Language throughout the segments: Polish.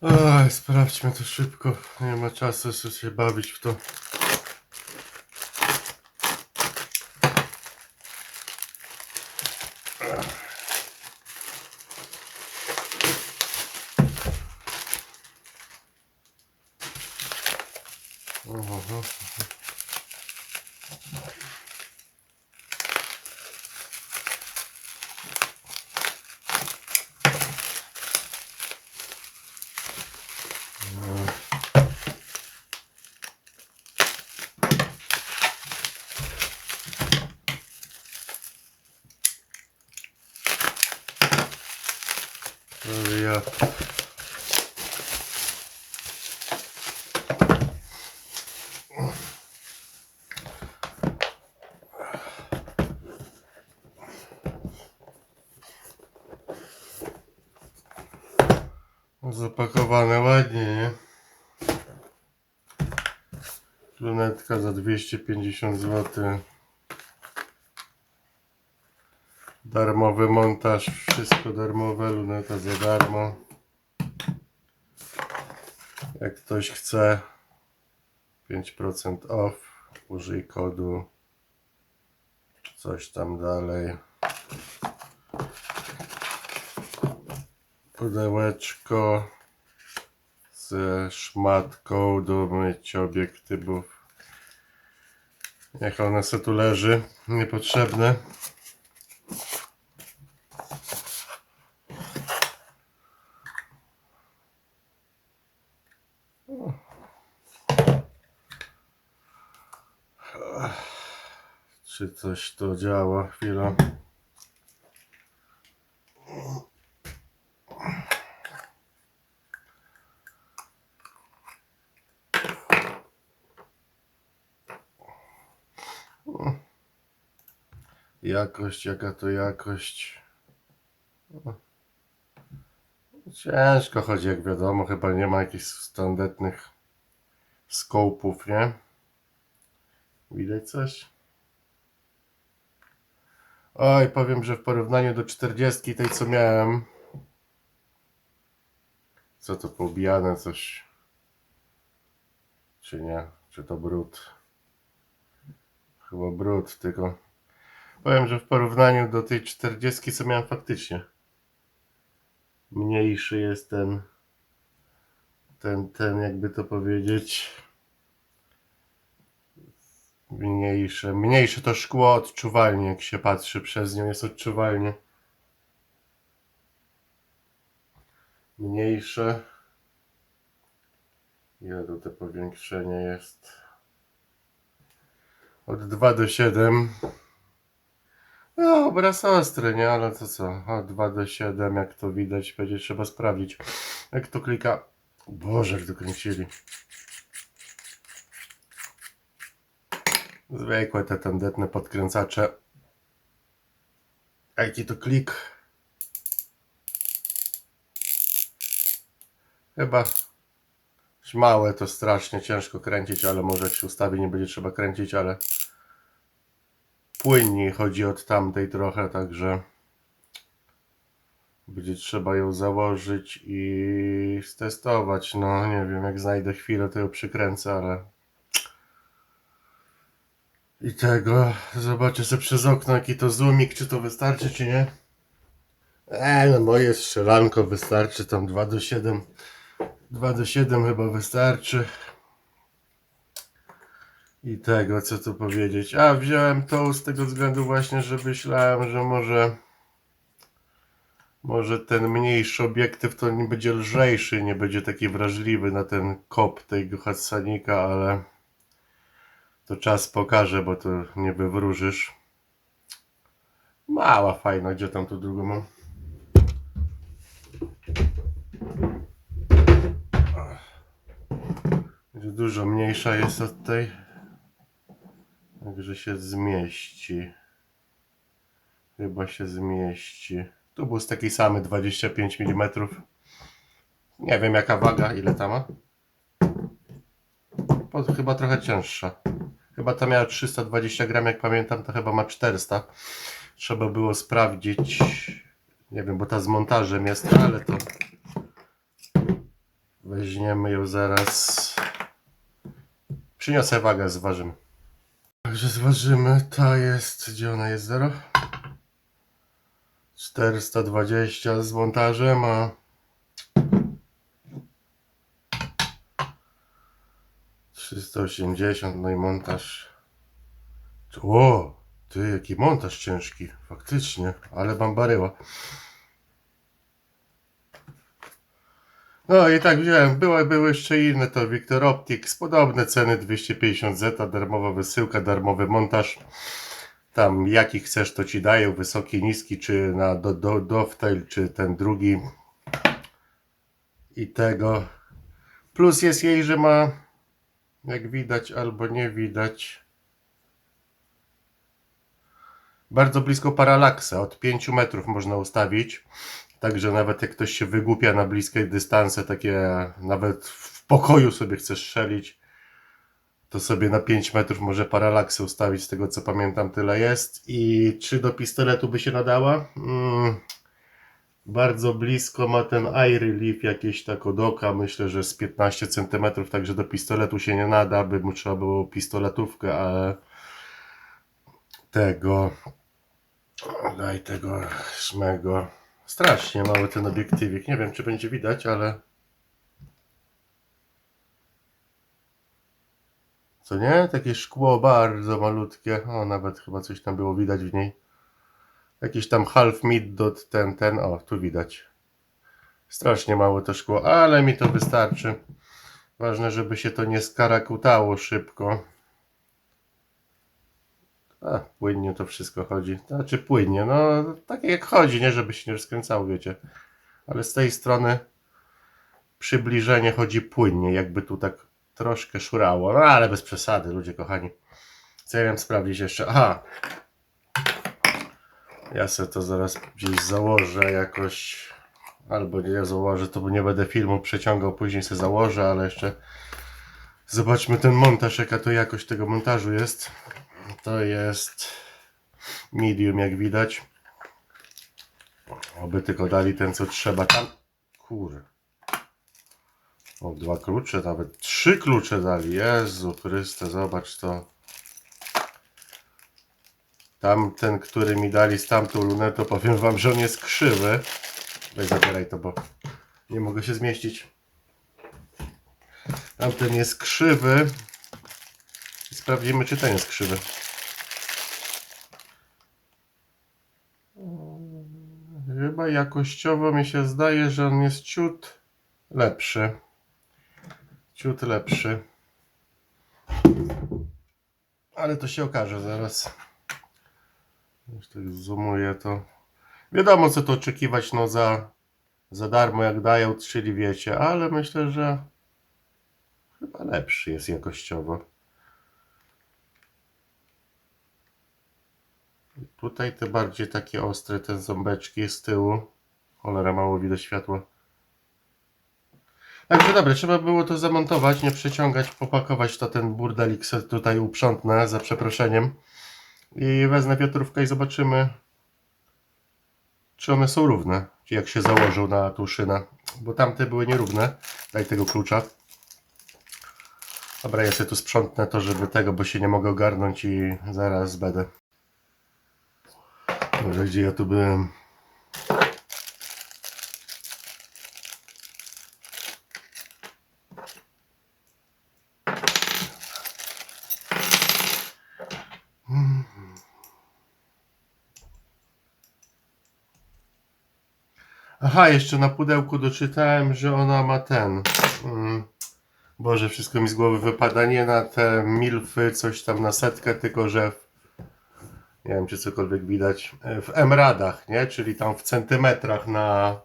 Oj, sprawdźmy to szybko. Nie ma czasu jeszcze się bawić w to. Zapakowane ładnie, nie? Lunetka za 250 zł. Darmowy montaż, wszystko darmowe, luneta za darmo. Jak ktoś chce 5% off, użyj kodu coś tam dalej. Pudełeczko ze szmatką do mycia obiektywów. Niech ona se tu leży, niepotrzebne. Czy coś to działa? Chwila. Jakość, jaka to jakość? Ciężko chodzi, jak wiadomo, chyba nie ma jakichś standardnych skopów, nie? Widać coś? Oj, powiem, że w porównaniu do 40 tej co miałem Co to poubijane coś Czy nie? Czy to brud? Chyba brud, tylko Powiem, że w porównaniu do tej 40 co miałem faktycznie Mniejszy jest ten Ten, ten jakby to powiedzieć Mniejsze, mniejsze to szkło odczuwalnie, jak się patrzy przez nią, jest odczuwalnie. Mniejsze. Ile to te powiększenie jest? Od 2 do 7. No, obraz ostry, nie? Ale to co? Od 2 do 7, jak to widać, będzie trzeba sprawdzić. Jak to klika. Boże, jak dokręcili. Zwykłe te tandetne podkręcacze. Jaki to klik? Chyba małe to strasznie ciężko kręcić, ale może jak się ustawi nie będzie trzeba kręcić, ale płynniej chodzi od tamtej trochę, także będzie trzeba ją założyć i stestować. No nie wiem, jak znajdę chwilę to ją przykręcę, ale i tego. Zobaczę sobie przez okno, jaki to zoomik, czy to wystarczy, czy nie. E, no moje strzelanko wystarczy, tam 2 do 7. 2 do 7 chyba wystarczy. I tego, co tu powiedzieć. A, wziąłem to z tego względu właśnie, że myślałem, że może może ten mniejszy obiektyw to nie będzie lżejszy, nie będzie taki wrażliwy na ten kop tego Hassanika, ale to czas pokaże, bo to nie wywróżysz. Mała, fajna, gdzie tam tu drugą mam? Dużo mniejsza jest od tej. Także się zmieści. Chyba się zmieści. Tu był z takiej samej 25 mm. Nie wiem jaka waga, ile ta ma. Chyba trochę cięższa. Chyba ta miała 320 gram, jak pamiętam, to chyba ma 400. Trzeba było sprawdzić. Nie wiem, bo ta z montażem jest, ale to Weźmiemy ją zaraz. Przyniosę wagę, zważymy. Także zważymy. Ta jest, gdzie ona jest? 0? 420 z montażem, a 380, no i montaż. O, ty, jaki montaż ciężki. Faktycznie, ale bambaryła. No i tak wziąłem, były, były jeszcze inne, to Victor Optics, podobne ceny, 250 zeta, darmowa wysyłka, darmowy montaż. Tam jaki chcesz, to ci dają, wysoki, niski, czy na do, do, dovetail, czy ten drugi. I tego. Plus jest jej, że ma, jak widać albo nie widać, bardzo blisko paralaksa, od 5 metrów można ustawić. Także nawet jak ktoś się wygłupia na bliskie dystanse, takie nawet w pokoju sobie chce strzelić, to sobie na 5 metrów może paralaksy ustawić, z tego co pamiętam tyle jest. I czy do pistoletu by się nadała? Mm, bardzo blisko ma ten eye relief jakieś tak od oka, myślę, że z 15 cm, także do pistoletu się nie nada, by mu trzeba było pistoletówkę, ale tego daj tego szmego. Strasznie mały ten obiektywik, nie wiem czy będzie widać, ale co nie? Takie szkło bardzo malutkie, o nawet chyba coś tam było widać w niej jakiś tam half mid dot ten, ten, o tu widać strasznie małe to szkło, ale mi to wystarczy ważne żeby się to nie skarakutało szybko a, płynnie to wszystko chodzi. Znaczy płynnie, no tak jak chodzi, nie żeby się nie rozkręcało, wiecie. Ale z tej strony przybliżenie chodzi płynnie, jakby tu tak troszkę szurało. No ale bez przesady, ludzie kochani. Co ja wiem sprawdzić jeszcze? Aha. Ja sobie to zaraz gdzieś założę jakoś. Albo nie założę, to nie będę filmu przeciągał, później sobie założę, ale jeszcze zobaczmy ten montaż, jaka to jakość tego montażu jest. To jest medium, jak widać. Oby tylko dali ten, co trzeba tam. Kur. O, dwa klucze, nawet trzy klucze dali. Jezu Chryste, zobacz to. Tamten, który mi dali z tamtą lunetą, powiem wam, że on jest krzywy. Weź zabieraj to, bo nie mogę się zmieścić. Tamten jest krzywy. Sprawdzimy, czy ten jest krzywy. Chyba jakościowo mi się zdaje, że on jest ciut lepszy. Ciut lepszy. Ale to się okaże zaraz. Już tak zoomuję to. Wiadomo co to oczekiwać no za, za darmo jak dają, czyli wiecie, ale myślę, że chyba lepszy jest jakościowo. Tutaj te bardziej takie ostre, te ząbeczki z tyłu. Cholera, mało widać. Także dobra, trzeba było to zamontować, nie przeciągać, popakować to ten burdelik tutaj uprzątnę, za przeproszeniem. I wezmę wiatrówkę i zobaczymy, czy one są równe, czy jak się założył na tą szynę. Bo tamte były nierówne. Daj tego klucza. Dobra, ja sobie tu sprzątnę to, żeby tego, bo się nie mogę ogarnąć i zaraz będę. Może gdzie ja tu byłem? Aha, jeszcze na pudełku doczytałem, że ona ma ten. Mm, Boże, wszystko mi z głowy wypada. Nie na te milfy, coś tam na setkę, tylko że w nie wiem czy cokolwiek widać, w emradach, nie? Czyli tam w centymetrach na,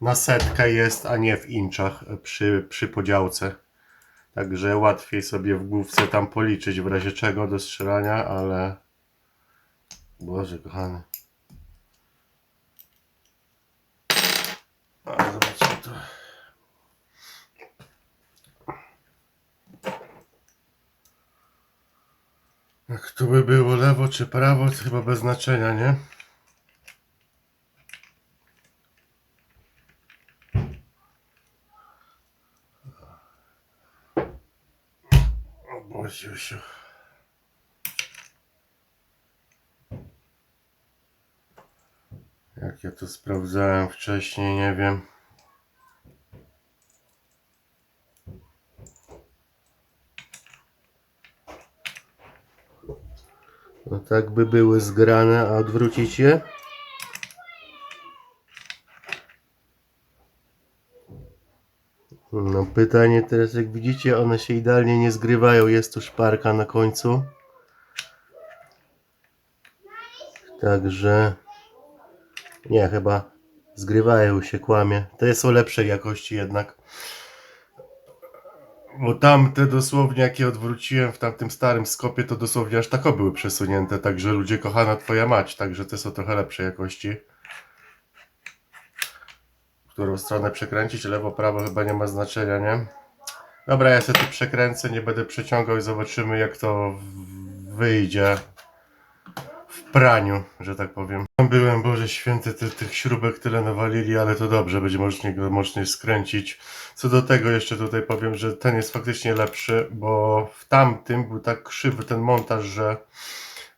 na setkę jest, a nie w inczach przy, przy podziałce. Także łatwiej sobie w główce tam policzyć w razie czego do strzelania, ale Boże kochany. Ale zobaczcie to. Jak tu by było lewo czy prawo, to chyba bez znaczenia, nie? O Ja to sprawdzałem wcześniej, nie wiem. No tak by były zgrane, a odwrócić je? No pytanie teraz, jak widzicie, one się idealnie nie zgrywają. Jest tu szparka na końcu. Także nie, chyba zgrywają się, kłamie. Te są lepszej jakości jednak. Bo tamte dosłownie, jakie odwróciłem w tamtym starym skopie, to dosłownie aż tako były przesunięte. Także ludzie, kochana twoja mać. Także te są trochę lepszej jakości. Którą stronę przekręcić, lewo, prawo chyba nie ma znaczenia, nie? Dobra, ja sobie tu przekręcę, nie będę przeciągał i zobaczymy jak to wyjdzie w praniu, że tak powiem. Tam byłem, Boże Święty, ty, tych śrubek tyle nawalili, ale to dobrze, będzie można go mocniej skręcić. Co do tego jeszcze tutaj powiem, że ten jest faktycznie lepszy, bo w tamtym był tak krzywy ten montaż, że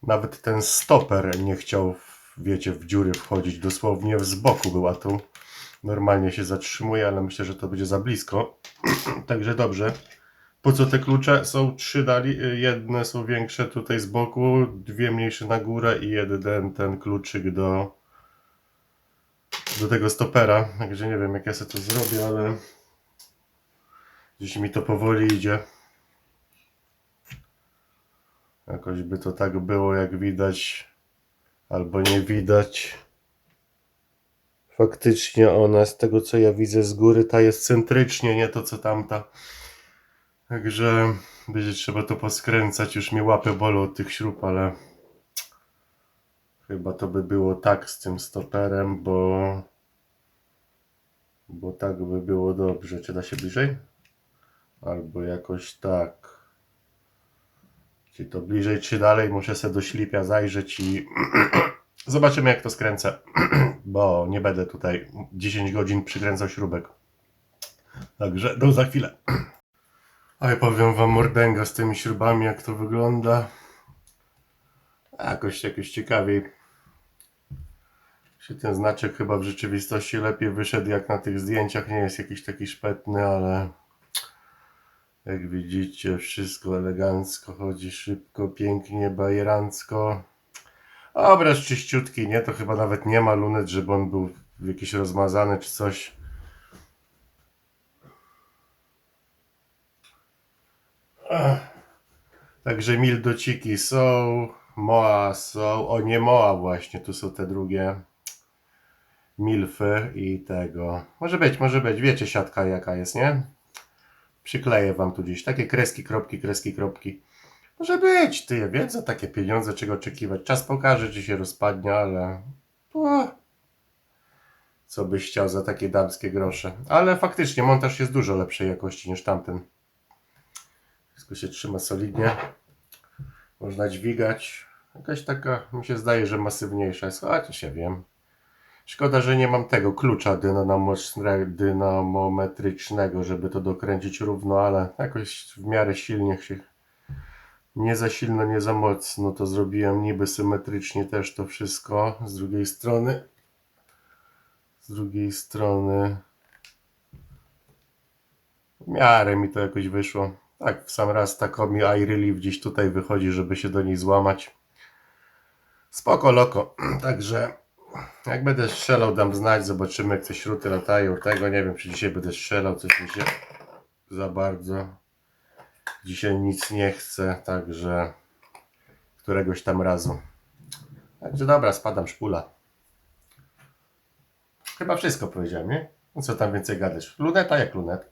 nawet ten stoper nie chciał, wiecie, w dziury wchodzić, dosłownie z boku była tu. Normalnie się zatrzymuje, ale myślę, że to będzie za blisko. Także dobrze. Po co te klucze? Są trzy dali. Jedne są większe tutaj z boku, dwie mniejsze na górę i jeden ten kluczyk do do tego stopera. Także nie wiem jak ja sobie to zrobię, ale gdzieś mi to powoli idzie. Jakoś by to tak było jak widać albo nie widać. Faktycznie ona z tego co ja widzę z góry ta jest centrycznie, nie to co tamta. Także będzie trzeba to poskręcać. Już mi łapy bolą od tych śrub, ale chyba to by było tak z tym stoperem, bo bo tak by było dobrze. Czy da się bliżej? Albo jakoś tak. Czy to bliżej, czy dalej? Muszę sobie do ślipia zajrzeć i zobaczymy jak to skręcę. bo nie będę tutaj 10 godzin przykręcał śrubek. Także do za chwilę. A ja powiem wam mordęga z tymi śrubami, jak to wygląda. Jakoś, jakoś ciekawiej. Się ten znaczek chyba w rzeczywistości lepiej wyszedł jak na tych zdjęciach. Nie jest jakiś taki szpetny, ale jak widzicie wszystko elegancko, chodzi szybko, pięknie, bajerancko. Obraz czyściutki, nie? To chyba nawet nie ma lunet, żeby on był jakiś rozmazany czy coś. Także mildociki są, moa są, o nie moa właśnie, tu są te drugie milfy i tego. Może być, może być, wiecie siatka jaka jest, nie? Przykleję wam tu gdzieś takie kreski, kropki, kreski, kropki. Może być, ty, więc za takie pieniądze czego oczekiwać. Czas pokaże, czy się rozpadnie, ale... O, co byś chciał za takie damskie grosze. Ale faktycznie montaż jest dużo lepszej jakości niż tamten. Wszystko się trzyma solidnie. Można dźwigać. Jakaś taka, mi się zdaje, że masywniejsza jest. Chociaż ja wiem. Szkoda, że nie mam tego klucza dynamo- dynamometrycznego, żeby to dokręcić równo, ale jakoś w miarę silnie się. Nie za silno, nie za mocno to zrobiłem. Niby symetrycznie też to wszystko. Z drugiej strony. Z drugiej strony. W miarę mi to jakoś wyszło. Tak, w sam raz takomi eye relief gdzieś tutaj wychodzi, żeby się do niej złamać. Spoko loko. Także jak będę strzelał, dam znać, zobaczymy jak te śruty latają. Tego nie wiem, czy dzisiaj będę strzelał, coś mi się za bardzo. Dzisiaj nic nie chcę, także któregoś tam razu. Także dobra, spadam szpula. Chyba wszystko powiedziałem, nie? No co tam więcej gadasz? Luneta jak lunet.